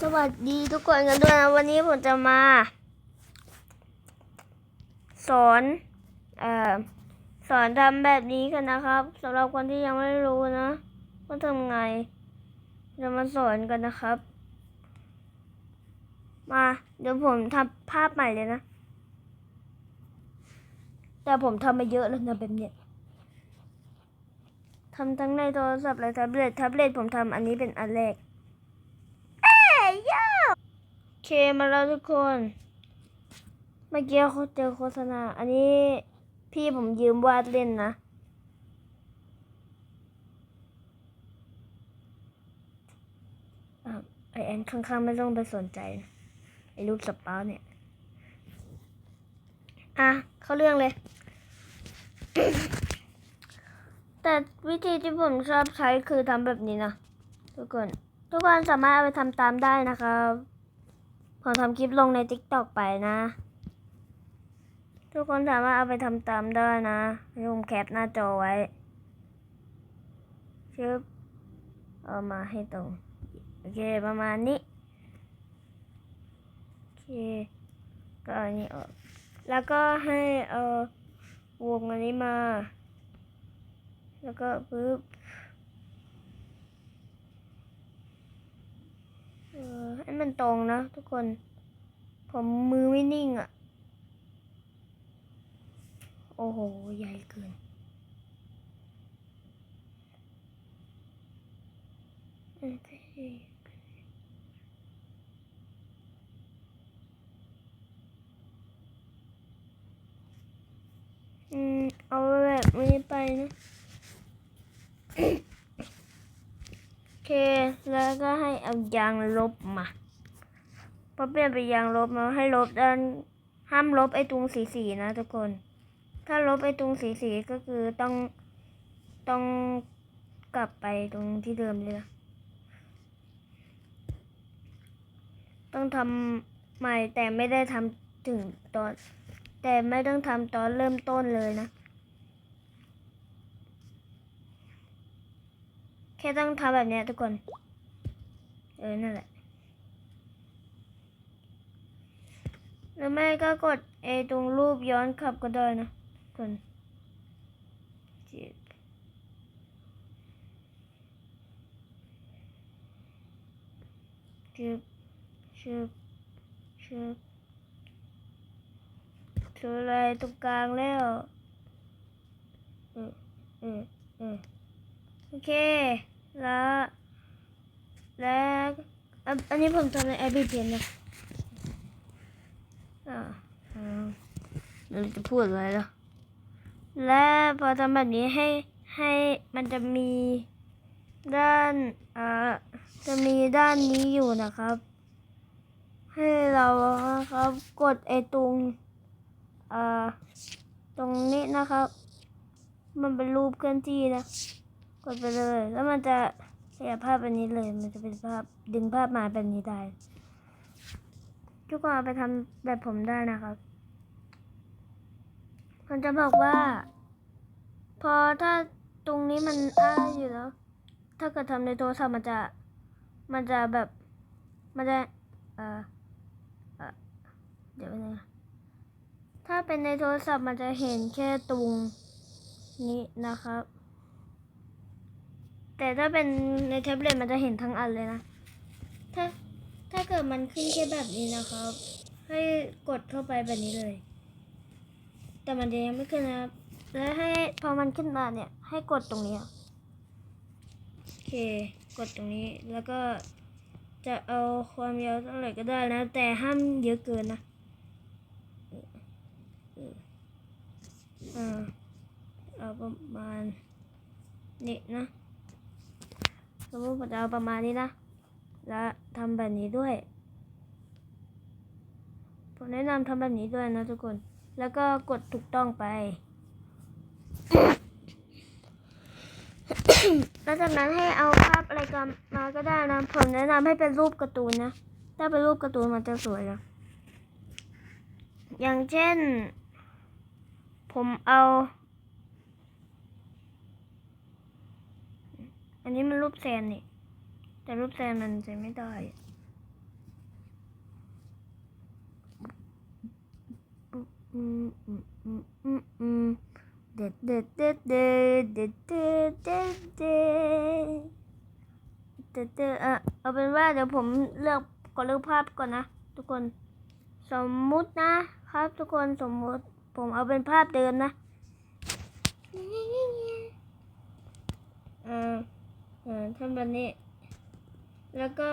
สวัสดีทุกคนกันด้วยนะ วันนี้ผมจะมา สอนเอ่อสอนทำแบบนี้กันนะครับสำหรับคนที่ยังไม่รู้นะว่าทำไง จะมาสอนกันนะครับ มาเดี๋ยวผมทำภาพใหม่เลยนะ แต่ผมทำมาเยอะแล้วนะแบบเนี้ยทำทั้งในโทรศัพท์และแท็บเล็ตแท็บเล็ตผมทำอันนี้เป็นอันแรก ยโยโอเคมาแล้วทุกคน เมื่อกี้เขาเจอโฆษณา อันนี้พี่ผมยืมวาดเล่นนะ ไอแอนข้างๆไม่ต้องไปสนใจ ไอรูปสปาเนี่ย อะ เข้าเรื่องเลย แต่วิธีที่ผมชอบใช้คือทำแบบนี้นะทุกคน ทุกคนสามารถเอาไปทำตามได้นะครับผมทำคลิปลงใน t ิ k t o k ไปนะ ทุกคนสามารถเอาไปทำตามได้นะให้ผมแคปหน้าจอไว้ชึบเอามาให้ตรง โอเค ประมาณนี้ โอเค ก็เอาอันนี้ออก แล้วก็ให้เอาวงอันนี้มา แล้วก็ปึ๊บ เออ ให้มันตรงนะทุกคน ผมมือไม่นิ่งอะ่ะ โอ้โห ใหญ่เกิน โอเคอืมเอาแบบนี้ไปนะ โอเค แล้วก็ให้ เอายางลบมาพอเปลี่ยนไปยางลบมาให้ลบด้านห้ามลบไอ้ตรงสีสีๆนะทุกคน ถ้าลบไอ้ตรงสีสีๆก็คือต้องต้องกลับไปตรงที่เดิมเลยนะต้องทำใหม่แต่ไม่ได้ทำถึงตอน แต่ไม่ต้องทำตอนเริ่มต้นเลยนะ แค่ต้องทำแบบนี้ทุกคน เออ นั่นแหละ หรือไม่ก็กดเอตรงรูปย้อนขับก็ได้นะคนจิบจึบชึบชึบเจออะไรตรงกลางแล้วเออเออเออโอเค แล้ว แล้วอันนี้ผมทำในแอปพลิเคชันนะอ่าเราจะพูดอะไรล่ะและพอทำแบบนี้ให้ให้มันจะมีด้านอ่าจะมีด้านนี้อยู่นะครับ ให้เรานะครับกดไอตรงอ่าตรงนี้นะครับ มันเป็นรูปเคลื่อนที่นะ กดไปเลย แล้วมันจะ ขยับภาพแบบนี้เลยมันจะเป็นภาพดึงภาพมาแบบนี้ได้ ทุกคนเอาไปทำแบบผมได้นะครับผมจะบอกว่า พอถ้าตรงนี้มันอ้าอยู่แล้ว ถ้าเกิดทำในโทรศัพท์มันจะมันจะแบบมันจะเออเอ่อเดี๋ยวนะถ้าเป็นในโทรศัพท์มันจะเห็นแค่ตรงนี้นะครับ แต่ถ้าเป็นในแท็บเล็ตมันจะเห็นทั้งอันเลยนะ ถ้าถ้าเกิดมันขึ้นแค่แบบนี้นะครับ ให้กดเข้าไปแบบนี้เลย แต่มันจะยังไม่ขึ้นนะครับ แล้วให้พอมันขึ้นมาเนี่ย ให้กดตรงนี้โอเค กดตรงนี้แล้วก็จะเอาความยาวเท่าไหร่ก็ได้นะ แต่ห้ามเยอะเกินนะออเออเอาประมาณนี้นะ สมมติผมจะเอาประมาณนี้นะ และทำแบบนี้ด้วย ผมแนะนำทำแบบนี้ด้วยนะทุกคน แล้วก็กดถูกต้องไป แล้วจากนั้นให้เอาภาพอะไรกันมาก็ได้นะ ผมแนะนำให้เป็นรูปการ์ตูนนะ ถ้าเป็นรูปการ์ตูนมันจะสวยนะ อย่างเช่น ผมเอา อันนี้มันรูปแซนนี่ แต่รูปแซนมันใช้ไม่ได้เด็ดเด็ดเด็ดเด็ดเด็ดเด็ดเด็ดเด็ดเด็ดเอาเป็นว่าเดี๋ยวผมเลือกก่อนเลือกภาพก่อนนะ ทุกคนสมมุตินะครับ ทุกคนสมมุติผมเอาเป็นภาพเดิมนะ เออ ออทำแบบนี้ แล้วก็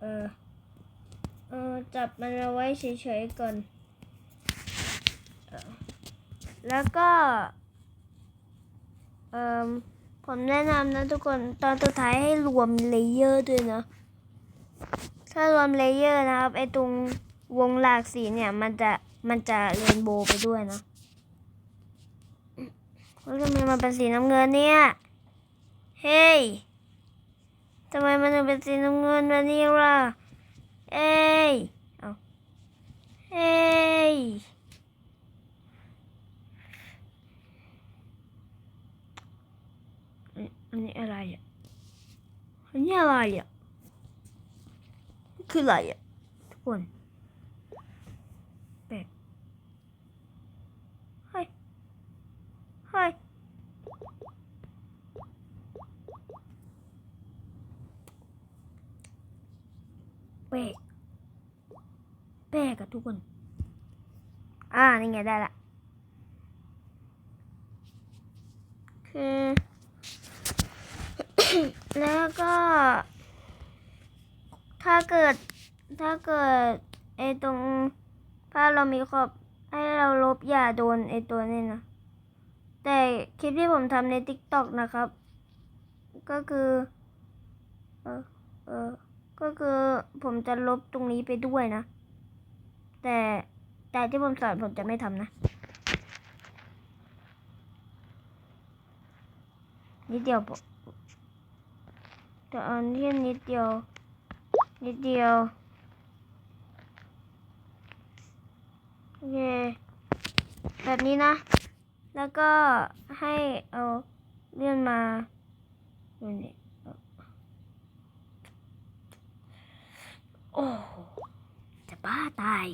เออเออจับมันเอาไว้เฉยๆก่อน แล้วก็เออผมแนะนำนะทุกคนตอนสุดท้ายให้รวมเลเยอร์ด้วยนะ ถ้ารวมเลเยอร์นะครับ ไอตรงวงหลากสีเนี่ยมันจะมันจะเรนโบว์ไปด้วยนะแล้วทำไมมันเป็นสีน้ำเงินเนี่ย เฮ้ยทำไมมันถึงเป็นสีน้ำเงินแบบนี้ล่ะ เอ้ยเอาเฮ้ยอันอันนี้อะไรอะอันนี้อะไรอะคืออะไรอะทุกคนแปลกเฮ้ยเฮ้ย แปลกแปลกอะทุกคน อ่า นี่ไงได้ละ คือ แล้วก็ ถ้าเกิด ถ้าเกิดไอตรงถ้าเรามีขอบให้เราลบอย่าโดนไอตัวนี้นะ แต่คลิปที่ผมทำใน t ิ k t o k นะครับ ก็คือ เออเออ ก็คือผมจะลบตรงนี้ไปด้วยนะ แต่แต่ที่ผมสอนผมจะไม่ทำนะนิดเดียวแต่อันนี้นิดเดียว นิดเดียว โอเค แบบนี้นะ แล้วก็ให้เอาเลื่อนมาดูนี่ อ้จะบ้าตาย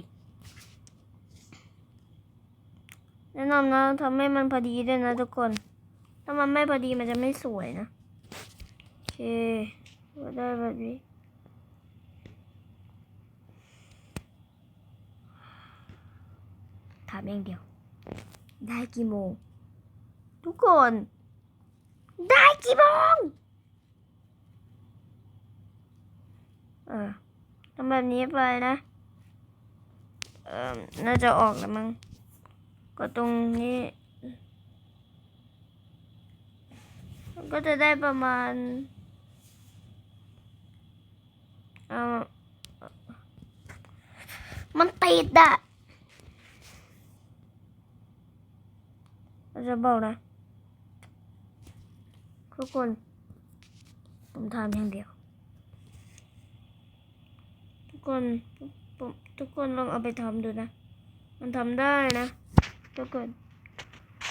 แนะนำนะทำให้มันพอดีด้วยนะทุกคน ถ้ามันไม่พอดีมันจะไม่สวยนะ โอเคก็ได้แบบนี้ถามอย่างเดียว ได้กี่โมง ทุกคน ได้กี่โมง เออ ทำแบบนี้ไปนะ เอ่อ น่าจะออกแล้วมั้ง ก็ตรงนี้ ก็จะได้ประมาณ เออมันติดอะจะบอกนะ ทุกคน ผมทำอย่างเดียว คนผมทุกคนลองเอาไปทำดูนะ มันทำได้นะทุกคน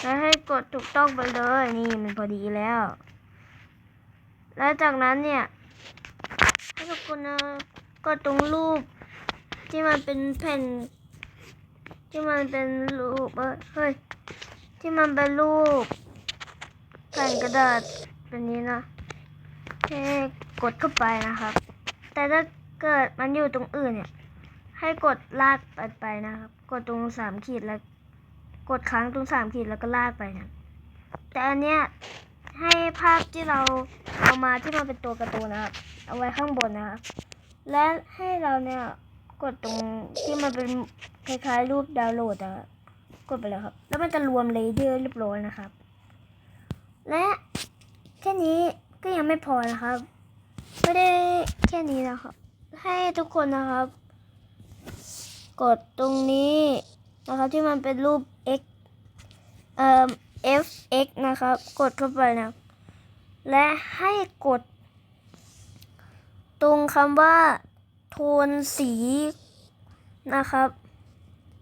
แล้วให้กดถูกต้องไปเลยนี่มันพอดีแล้ว แล้วจากนั้นเนี่ยให้ทุกคนนะกดตรงรูป ที่มันเป็นแผ่น ที่มันเป็นรูปเอ้ยเฮ้ยที่มันเป็นรูปแผ่นกระดาษแบบนี้นะให้กดเข้าไปนะครับ แต่ถ้า เกิดมันอยู่ตรงอื่นเนี่ย ให้กดลากไปไปนะครับ กดตรงสามขีดแล้ว กดค้างตรงสามขีดแล้วก็ลากไปนะแต่อันเนี้ยให้ภาพที่เราเอามาที่มันเป็นตัวการ์ตูนนะครับ เอาไว้ข้างบนนะครับ และให้เราเนี่ยกดตรงที่มันเป็นคล้ายๆรูปดาวน์โหลดอะกดไปเลยครับ แล้วมันจะรวมเลเยอร์เรียบร้อยนะครับ และแค่นี้ก็ยังไม่พอนะครับ ไม่ได้แค่นี้นะครับ ให้ทุกคนนะครับ กดตรงนี้นะครับที่มันเป็นรูป x เอ่อ f x นะครับ กดเข้าไปนะและให้กด ตรงคำว่า โทนสีนะครับ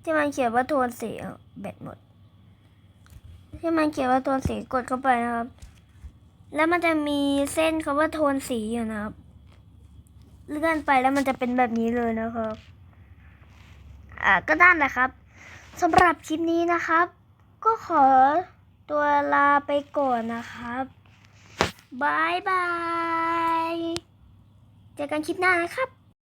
ที่มันเขียนว่าโทนสีอะแบตหมด ที่มันเขียนว่าโทนสีกดเข้าไปนะครับ แล้วมันจะมีเส้นคำว่าโทนสีอยู่นะครับ เลื่อนไปแล้วมันจะเป็นแบบนี้เลยนะครับ อ่าก็นั่นแหละครับสำหรับคลิปนี้นะครับ ก็ขอตัวลาไปก่อนนะครับบายบาย เจอกันคลิปหน้านะครับ